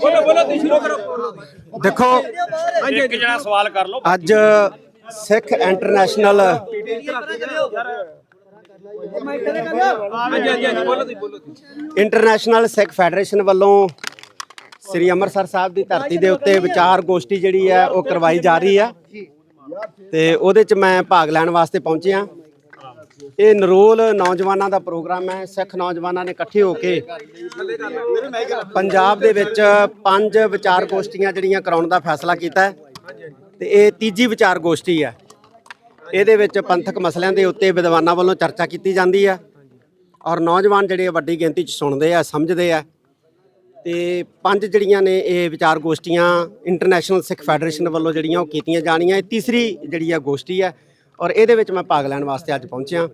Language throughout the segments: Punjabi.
ਬੋਲੋ ਬੋਲੋ ਤੁਸੀਂ ਸ਼ੁਰੂ ਕਰੋ ਦੇਖੋ ਇੱਕ ਜਣਾ ਸਵਾਲ ਕਰ ਲਓ ਅੱਜ Sikh international international Sikh federation ਵੱਲੋਂ ਸ੍ਰੀ ਅੰਮ੍ਰਿਤਸਰ ਸਾਹਿਬ ਦੀ ਧਰਤੀ ਦੇ ਉੱਤੇ ਵਿਚਾਰ ਗੋਸ਼ਟੀ ਜਿਹੜੀ ਹੈ ਉਹ ਕਰਵਾਈ ਜਾ ਰਹੀ ਆ ਤੇ ਉਹਦੇ ਚ ਮੈਂ ਭਾਗ ਲੈਣ ਵਾਸਤੇ ਪਹੁੰਚਿਆ ਇਹ ਨਰੋਲ ਨੌਜਵਾਨਾਂ ਦਾ ਪ੍ਰੋਗਰਾਮ ਹੈ। ਸਿੱਖ ਨੌਜਵਾਨਾਂ ਨੇ ਇਕੱਠੇ ਹੋ ਕੇ ਪੰਜਾਬ ਦੇ ਵਿੱਚ ਪੰਜ ਵਿਚਾਰ ਗੋਸ਼ਟੀਆਂ ਜਿਹੜੀਆਂ ਕਰਾਉਣ ਦਾ ਫੈਸਲਾ ਕੀਤਾ ਹੈ ਤੇ ਇਹ ਤੀਜੀ ਵਿਚਾਰ ਗੋਸ਼ਟੀ ਹੈ। ਇਹਦੇ ਵਿੱਚ ਪੰਥਕ ਮਸਲਿਆਂ ਦੇ ਉੱਤੇ ਵਿਦਵਾਨਾਂ ਵੱਲੋਂ ਚਰਚਾ ਕੀਤੀ ਜਾਂਦੀ ਹੈ ਔਰ ਨੌਜਵਾਨ ਜਿਹੜੇ ਵੱਡੀ ਗਿਣਤੀ 'ਚ ਸੁਣਦੇ ਆ, ਸਮਝਦੇ ਆ। ਤੇ ਪੰਜ ਜਿਹੜੀਆਂ ਨੇ ਇਹ ਵਿਚਾਰ ਗੋਸ਼ਟੀਆਂ ਇੰਟਰਨੈਸ਼ਨਲ ਸਿੱਖ ਫੈਡਰੇਸ਼ਨ ਵੱਲੋਂ ਜਿਹੜੀਆਂ ਉਹ ਕੀਤੀਆਂ ਜਾਣੀਆਂ। ਇਹ ਤੀਸਰੀ ਜਿਹੜੀ ਆ ਗੋਸ਼ਟੀ ਹੈ ਔਰ ਇਹਦੇ ਵਿੱਚ ਮੈਂ ਭਾਗ ਲੈਣ ਵਾਸਤੇ ਅੱਜ ਪਹੁੰਚਿਆ।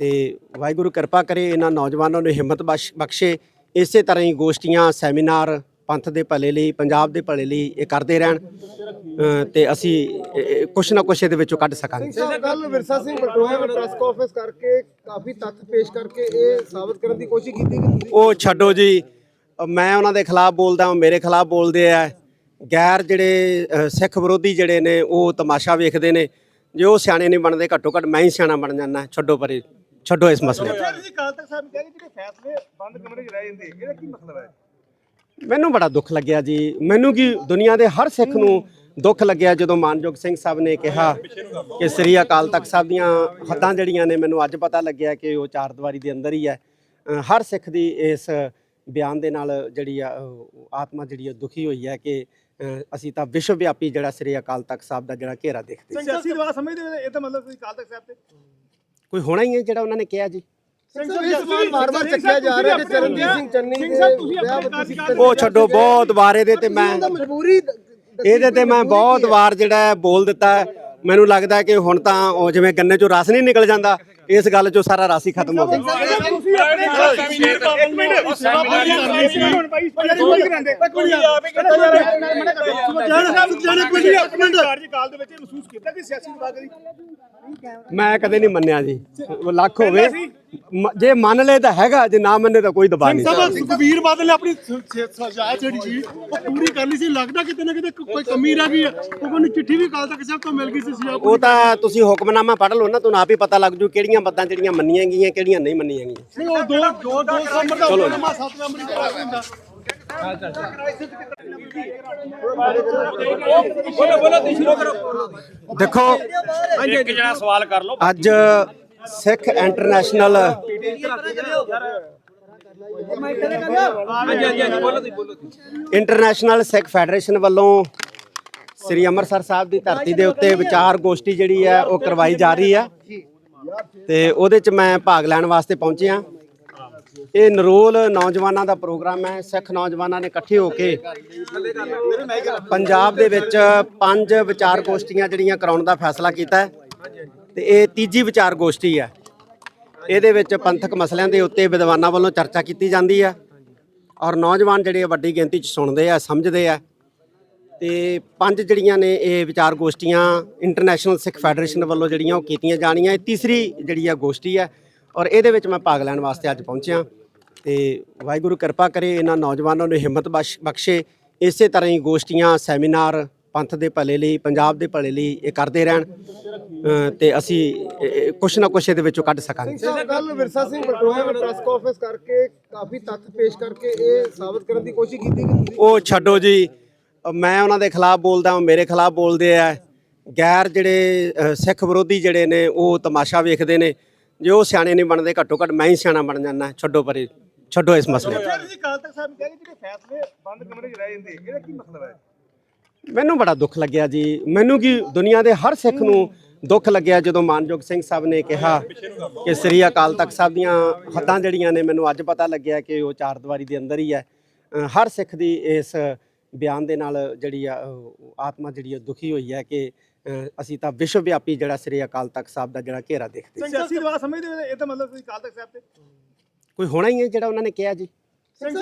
ਤੇ ਵਾਹਿਗੁਰੂ ਕਿਰਪਾ ਕਰੇ ਇਹਨਾਂ ਨੌਜਵਾਨਾਂ ਨੂੰ ਹਿੰਮਤ ਬਖਸ਼- ਇਸੇ ਤਰ੍ਹਾਂ ਹੀ ਗੋਸ਼ਟੀਆਂ ਸੈਮੀਨਾਰ ਪੰਥ ਦੇ ਭਲੇ ਲਈ ਪੰਜਾਬ ਦੇ ਭਲੇ ਲਈ ਇਹ ਕਰਦੇ ਰਹਿਣ ਤੇ ਅਸੀਂ ਕੁਛ ਨਾ ਕੁਛ ਇਹਦੇ ਵਿੱਚੋਂ ਕੱਢ ਸਕਾਂਗੇ। ਕੱਲ ਵਿਰਸਾ ਸਿੰਘ ਬਟੋਆ ਨੇ ਪ੍ਰੈਸ ਕਾਨਫਰੰਸ ਕਰਕੇ ਕਾਫੀ ਤੱਥ ਪੇਸ਼ ਕਰਕੇ ਇਹ ਸਾਬਤ ਕਰਨ ਦੀ ਕੋਸ਼ਿਸ਼ ਕੀਤੀ ਕਿ ਉਹ ਛੱਡੋ ਜੀ ਮੈਂ ਉਹਨਾਂ ਦੇ ਖਿਲਾਫ ਬੋਲਦਾ ਉਹ ਮੇਰੇ ਖਿਲਾਫ ਬੋਲਦੇ ਆ। ਗੈਰ ਜਿਹੜੇ ਸਿੱਖ ਵਿਰੋਧੀ ਜਿਹੜੇ ਨੇ ਉਹ ਤਮਾਸ਼ਾ ਵੇਖਦੇ ਨੇ। ਜੇ ਉਹ ਸਿਆਣੇ ਨਹੀਂ ਬਣਦੇ ਘੱਟੋ ਘੱਟ ਮੈਂ ਹੀ ਸਿਆਣਾ ਬਣ ਜਾਂਦਾ ਛੱਡੋ ਪਰੇ। ਛੱਡੋ ਇਸ ਮਸਲੇ ਨੂੰ। ਤੁਸੀਂ ਕਾਲ ਤੱਕ ਸਾਹਿਬ ਕਹਿੰਦੇ ਜਿਹੜੇ ਫੈਸਲੇ ਬੰਦ ਕਮਰੇ 'ਚ ਰਹਿ ਜਾਂਦੇ ਇਹਦਾ ਕੀ ਮਤਲਬ ਹੈ ਮੈਨੂੰ ਬੜਾ ਦੁੱਖ ਲੱਗਿਆ ਜੀ ਮੈਨੂੰ ਕੀ ਦੁਨੀਆ ਦੇ ਹਰ ਸਿੱਖ ਨੂੰ ਦੁੱਖ ਲੱਗਿਆ ਜਦੋਂ ਮਾਨਯੋਗ ਸਿੰਘ ਸਾਹਿਬ ਨੇ ਕਿਹਾ ਕਿ ਸ੍ਰੀ ਅਕਾਲ ਤਖਤ ਸਾਹਿਬ ਦੀਆਂ ਹੱਦਾਂ ਜਿਹੜੀਆਂ ਨੇ ਮੈਨੂੰ ਅੱਜ ਪਤਾ ਲੱਗਿਆ ਕਿ ਉਹ ਚਾਰ ਦੀਵਾਰੀ ਦੇ ਅੰਦਰ ਹੀ ਹੈ ਅ, ਹਰ ਸਿੱਖ ਦੀ ਇਸ ਬਿਆਨ ਦੇ ਨਾਲ ਜਿਹੜੀ ਆ ਉਹ ਆਤਮਾ ਜਿਹੜੀ ਆ ਦੁਖੀ ਹੋਈ ਹੈ ਕਿ ਅ, ਅਸੀਂ ਤਾਂ ਵਿਸ਼ਵ ਵਿਆਪੀ ਜਿਹੜਾ ਸ੍ਰੀ ਅਕਾਲ ਤਖਤ ਸਾਹਿਬ ਦਾ ਜਿਹੜਾ ਘੇਰਾ ਦੇਖਦੇ ਸੀ। ਸਿਆਸੀ ਦਵਾ ਸਮਝਦੇ ਹੋ ਇਹ ਤਾਂ ਮਤਲਬ ਤੁਸੀਂ ਕਾਲ ਤੱਕ ਸਾਹਿਬ ਤੇ ਕੋਈ ਹੋਣਾ ਹੀ ਹੈ ਜਿਹੜਾ ਉਹਨਾਂ ਨੇ ਕਿਹਾ ਜੀ? ਸਿੰਘ ਸਾਹਿਬ ਇਹ ਸਵਾਲ ਵਾਰ-ਵਾਰ ਚੱਕਿਆ ਜਾ ਰਿਹਾ ਕਿ ਚਰਨਜੀਤ ਸਿੰਘ ਚੰਨੀ ਦੇ ਵਿਆਹ ਵਿੱਚ ਤੁਸੀਂ ਉਹ ਛੱਡੋ ਬਹੁਤ ਵਾਰੇ ਦੇ ਤੇ ਮੈਂ ਮਜਬੂਰੀ ਇਹਦੇ ਤੇ ਮੈਂ ਬਹੁਤ ਵਾਰ ਜਿਹੜਾ ਬੋਲ ਦਿੱਤਾ। ਮੈਨੂੰ ਲੱਗਦਾ ਹੈ ਕਿ ਹੁਣ ਤਾਂ ਉਹ ਜਿਵੇਂ ਗੰਨੇ ਚੋਂ ਰਸ ਨਹੀਂ ਨਿਕਲ ਜਾਂਦਾ ਇਸ ਗੱਲ ਚੋਂ ਸਾਰਾ ਰਸ ਹੀ ਖਤਮ ਹੋ ਗਿਆ ਤੁਸੀਂ ਆਪਣੇ ਕਸ਼ਮੀਰ ਦਾ ਇੱਕ ਮਿੰਟ। ਸੇਵਾ ਭਾਈ ਹੁਣ ਭਾਈ ਕੋਈ ਕਰਾਂਦੇ ਕੋਈ ਆਪ ਹੀ ਕੀਤਾ ਜਾ ਰਿਹਾ? ਜਾਨ ਸਾਹਿਬ ਜਾਨ ਕੋਈ ਨਹੀਂ ਇੱਕ ਮਿੰਟ। ਕਾਲ ਦੇ ਵਿੱਚ ਮਹਿਸੂਸ ਕੀਤਾ ਕਿ ਸਿਆਸੀ ਦਵਾ ਕਰੀ ਮੈਂ ਕਦੇ ਨਹੀਂ ਮੰਨਿਆ ਜੀ। ਉਹ ਲੱਖ ਹੋਵੇ। ਮ- ਜੇ ਮੰਨ ਲਏ ਤਾਂ ਹੈਗਾ ਜੇ ਨਾ ਮੰਨੇ ਤਾਂ ਕੋਈ ਦਬਾਅ ਨਹੀਂ। ਸਭ ਸੁਖਬੀਰ ਬਾਦਲ ਨੇ ਆਪਣੀ ਸਜਾਇ ਜਿਹੜੀ ਸੀ ਉਹ ਪੂਰੀ ਕਰਨੀ ਸੀ। ਲੱਗਦਾ ਕਿਤੇ ਨਾ ਕਿਤੇ ਕੋਈ ਕਮੀ ਰਹਿ ਗਈ ਹੈ। ਕਿਉਂਕਿ ਉਹਨੂੰ ਚਿੱਠੀ ਵੀ ਕਾਲ ਤੱਕ ਸਾਹਿਬ ਤੋਂ ਮਿਲ ਗਈ ਸੀ ਸੀ ਉਹ ਤਾਂ ਤੁਸੀਂ ਹੁਕਮਨਾਮਾ ਪੜ੍ਹ ਲਓ ਨਾ ਤੁਹਾਨੂੰ ਆਪ ਹੀ ਪਤਾ ਲੱਗ ਜੂ ਕਿਹੜੀਆਂ ਬੱਦਾਂ ਜਿਹੜੀਆਂ ਮੰਨੀਆਂ ਗਈਆਂ ਕਿਹੜੀਆਂ ਨਹੀਂ ਮੰਨੀਆਂ ਗਈਆਂ। ਨਹੀਂ ਉਹ ਦੋ ਦੋ ਦੋ ਨੰਬਰ ਦਾ ਹੁਕਮਨਾਮਾ ਸੱਤ ਨੰਬਰ ਹੀ ਪਾਸ ਹੁੰਦਾ। ਦੇਖੋ ਇੱਕ ਜਣਾ ਸਵਾਲ ਕਰ ਲਓ ਅੱਜ Sikh international international Sikh federation ਵੱਲੋਂ ਸ੍ਰੀ ਅੰਮ੍ਰਿਤਸਰ ਸਾਹਿਬ ਦੀ ਧਰਤੀ ਦੇ ਉੱਤੇ ਵਿਚਾਰ ਗੋਸ਼ਟੀ ਜਿਹੜੀ ਹੈ ਉਹ ਕਰਵਾਈ ਜਾ ਰਹੀ ਆ ਤੇ ਉਹਦੇ ਚ ਮੈਂ ਭਾਗ ਲੈਣ ਵਾਸਤੇ ਪਹੁੰਚਿਆ ਇਹ ਨਰੋਲ ਨੌਜਵਾਨਾਂ ਦਾ ਪ੍ਰੋਗਰਾਮ ਹੈ, ਸਿੱਖ ਨੌਜਵਾਨਾਂ ਨੇ ਇਕੱਠੇ ਹੋ ਕੇ ਪੰਜਾਬ ਦੇ ਵਿੱਚ ਪੰਜ ਵਿਚਾਰ ਗੋਸ਼ਟੀਆਂ ਜਿਹੜੀਆਂ ਕਰਾਉਣ ਦਾ ਫੈਸਲਾ ਕੀਤਾ ਹੈ ਤੇ ਇਹ ਤੀਜੀ ਵਿਚਾਰ ਗੋਸ਼ਟੀ ਹੈ। ਇਹਦੇ ਵਿੱਚ ਪੰਥਕ ਮਸਲਿਆਂ ਦੇ ਉੱਤੇ ਵਿਦਵਾਨਾਂ ਵੱਲੋਂ ਚਰਚਾ ਕੀਤੀ ਜਾਂਦੀ ਹੈ ਔਰ ਨੌਜਵਾਨ ਜਿਹੜੇ ਵੱਡੀ ਗਿਣਤੀ 'ਚ ਸੁਣਦੇ ਆ, ਸਮਝਦੇ ਆ ਤੇ ਪੰਜ ਜਿਹੜੀਆਂ ਨੇ ਇਹ ਵਿਚਾਰ ਗੋਸ਼ਟੀਆਂ ਇੰਟਰਨੈਸ਼ਨਲ ਸਿੱਖ ਫੈਡਰੇਸ਼ਨ ਵੱਲੋਂ ਜਿਹੜੀਆਂ ਉਹ ਕੀਤੀਆਂ ਜਾਣੀਆਂ। ਇਹ ਤੀਸਰੀ ਜਿਹੜੀ ਆ ਗੋਸ਼ਟੀ ਹੈ ਔਰ ਇਹਦੇ ਵਿੱਚ ਮੈਂ ਭਾਗ ਲੈਣ ਵਾਸਤੇ ਅੱਜ ਪਹੁੰਚਿਆ। ਤੇ ਵਾਹਿਗੁਰੂ ਕਿਰਪਾ ਕਰੇ ਇਹਨਾਂ ਨੌਜਵਾਨਾਂ ਨੂੰ ਹਿੰਮਤ ਬਖਸ਼- ਇਸੇ ਤਰ੍ਹਾਂ ਹੀ ਗੋਸ਼ਟੀਆਂ ਸੈਮੀਨਾਰ ਪੰਥ ਦੇ ਭਲੇ ਲਈ ਪੰਜਾਬ ਦੇ ਭਲੇ ਲਈ ਇਹ ਕਰਦੇ ਰਹਿਣ। ਤੇ ਅਸੀਂ ਕੁਛ ਨਾ ਕੁਛ ਇਹਦੇ ਵਿੱਚੋਂ ਕੱਢ ਸਕਾਂਗੇ। ਕੱਲ ਵਿਰਸਾ ਸਿੰਘ ਬਟੋਆ ਨੇ ਪ੍ਰੈਸ ਕਾਨਫਰੰਸ ਕਰਕੇ ਕਾਫੀ ਤੱਥ ਪੇਸ਼ ਕਰਕੇ ਇਹ ਸਾਬਤ ਕਰਨ ਦੀ ਕੋਸ਼ਿਸ਼ ਕੀਤੀ ਕਿ ਉਹ ਛੱਡੋ ਜੀ। ਮੈਂ ਉਹਨਾਂ ਦੇ ਖਿਲਾਫ ਬੋਲਦਾ ਮੇਰੇ ਖਿਲਾਫ ਬੋਲਦੇ ਆ। ਗੈਰ ਜਿਹੜੇ ਸਿੱਖ ਵਿਰੋਧੀ ਜਿਹੜੇ ਨੇ ਉਹ ਤਮਾਸ਼ਾ ਵੇਖਦੇ ਨੇ। ਜੇ ਉਹ ਸਿਆਣੇ ਨਹੀਂ ਬਣਦੇ ਘੱਟੋ ਘੱਟ ਮੈਂ ਹੀ ਸਿਆਣਾ ਬਣ ਜਾਂਦਾ ਛੱਡੋ ਪਰੇ ਛੱਡੋ ਇਸ ਮਸਲੇ ਨੂੰ। ਤੁਸੀਂ ਕਾਲ ਤੱਕ ਸਾਹਿਬ ਕਹਿੰਦੇ ਜਿਹੜੇ ਫੈਸਲੇ ਬੰਦ ਕਮਰੇ 'ਚ ਰਹਿ ਜਾਂਦੇ ਇਹਦਾ ਕੀ ਮਤਲਬ ਹੈ? ਮੈਨੂੰ ਬੜਾ ਦੁੱਖ ਲੱਗਿਆ ਜੀ। ਮੈਨੂੰ ਕੀ ਦੁਨੀਆ ਦੇ ਹਰ ਸਿੱਖ ਨੂੰ ਦੁੱਖ ਲੱਗਿਆ ਜਦੋਂ ਮਾਨਯੋਗ ਸਿੰਘ ਸਾਹਿਬ ਨੇ ਕਿਹਾ ਕਿ ਸ੍ਰੀ ਅਕਾਲ ਤਖਤ ਸਾਹਿਬ ਦੀਆਂ ਹੱਦਾਂ ਜਿਹੜੀਆਂ ਨੇ ਮੈਨੂੰ ਅੱਜ ਪਤਾ ਲੱਗਿਆ ਕਿ ਉਹ ਚਾਰ ਦੀਵਾਰੀ ਦੇ ਅੰਦਰ ਹੀ ਹੈ। ਅ, ਹਰ ਸਿੱਖ ਦੀ ਇਸ ਬਿਆਨ ਦੇ ਨਾਲ ਜਿਹੜੀ ਆ ਉਹ ਆਤਮਾ ਜਿਹੜੀ ਆ ਦੁਖੀ ਹੋਈ ਹੈ ਕਿ ਅਸੀਂ ਤਾਂ ਵਿਸ਼ਵ ਵਿਆਪੀ ਜਿਹੜਾ ਸ੍ਰੀ ਅਕਾਲ ਤਖਤ ਸਾਹਿਬ ਦਾ ਜਿਹੜਾ ਘੇਰਾ ਦੇਖਦੇ ਸੀ। ਸਿਆਸੀ ਦਵਾ ਸਮਝਦੇ ਹੋ ਇਹ ਤਾਂ ਮਤਲਬ ਤੁਸੀਂ ਕਾਲ ਤੱਕ ਸਾਹਿਬ ਤੇ ਕੋਈ ਹੋਣਾ ਹੀ ਹੈ ਜਿਹੜਾ ਉਹਨਾਂ ਨੇ ਕਿਹਾ ਜੀ ਸਿੰਘ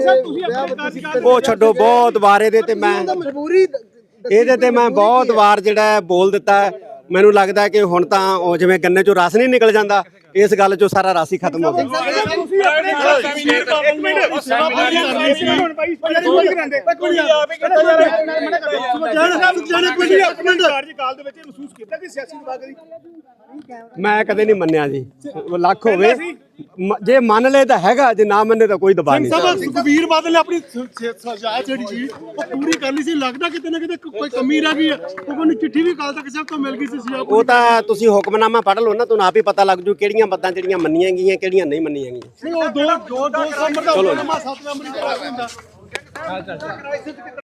ਸਾਹਿਬ ਉਹ ਛੱਡੋ ਬਹੁਤ ਵਾਰੇ ਦੇ ਤੇ ਮੈਂ ਮਜਬੂਰੀ ਇਹਦੇ ਤੇ ਮੈਂ ਬਹੁਤ ਵਾਰ ਜਿਹੜਾ ਹੈ ਬੋਲ ਦਿੱਤਾ ਹੈ। ਮੈਨੂੰ ਲੱਗਦਾ ਹੈ ਕਿ ਹੁਣ ਤਾਂ ਉਹ ਜਿਵੇਂ ਗੰਨੇ ਚੋਂ ਰਸ ਨਹੀਂ ਨਿਕਲ ਜਾਂਦਾ ਇਸ ਗੱਲ 'ਚੋਂ ਸਾਰਾ ਰਾਸੀ ਖਤਮ ਹੋ ਗਿਆ ਕਾਰਜਕਾਲ ਦੇ ਵਿੱਚ ਮਹਿਸੂਸ ਕੀਤਾ ਕਿ ਸਿਆਸੀ ਵਿਭਾਗ ਦੀ? ਮੈਂ ਕਦੇ ਨਹੀਂ ਮੰਨਿਆ ਜੀ। ਲੱਖ ਹੋਵੇ। ਮ- ਜੇ ਮੰਨ ਲੈ ਤਾਂ ਹੈਗਾ ਜੇ ਨਾ ਮੰਨੇ ਤਾਂ ਕੋਈ ਦਬਾਅ ਨਹੀਂ ਸਭ ਸੁਖਬੀਰ ਬਾਦਲ ਨੇ ਆਪਣੀ ਸਜ਼ਾ ਜਿਹੜੀ ਸੀ ਉਹ ਪੂਰੀ ਕਰ ਲਈ ਸੀ। ਲੱਗਦਾ ਕਿਤੇ ਨਾ ਕਿਤੇ ਕੋਈ ਕਮੀ ਰਹਿ ਗਈ ਹੈ। ਉਹ ਕੋਈ ਚਿੱਠੀ ਵੀ ਕਾਲ ਤੱਕ ਸਭ ਤੋਂ ਮਿਲ ਗਈ ਸੀ ਸਜ਼ਾ ਉਹ ਤਾਂ ਤੁਸੀਂ ਹੁਕਮਨਾਮਾ ਪੜ੍ਹ ਲਓ ਨਾ ਤੁਹਾਨੂੰ ਆਪ ਹੀ ਪਤਾ ਲੱਗ ਜੂ ਕਿਹੜੀਆਂ ਮੱਦਾਂ ਜਿਹੜੀਆਂ ਮੰਨੀਆਂ ਗਈਆਂ ਕਿਹੜੀਆਂ ਨਹੀਂ ਮੰਨੀਆਂ ਗਈਆਂ। ਨਹੀਂ ਉਹ ਦੋ ਦੋ ਦੋ ਨੰਬਰ ਦਾ ਨੰਬਰ 7 ਨੰਬਰ ਹੀ ਤਾਂ ਹੁੰਦਾ।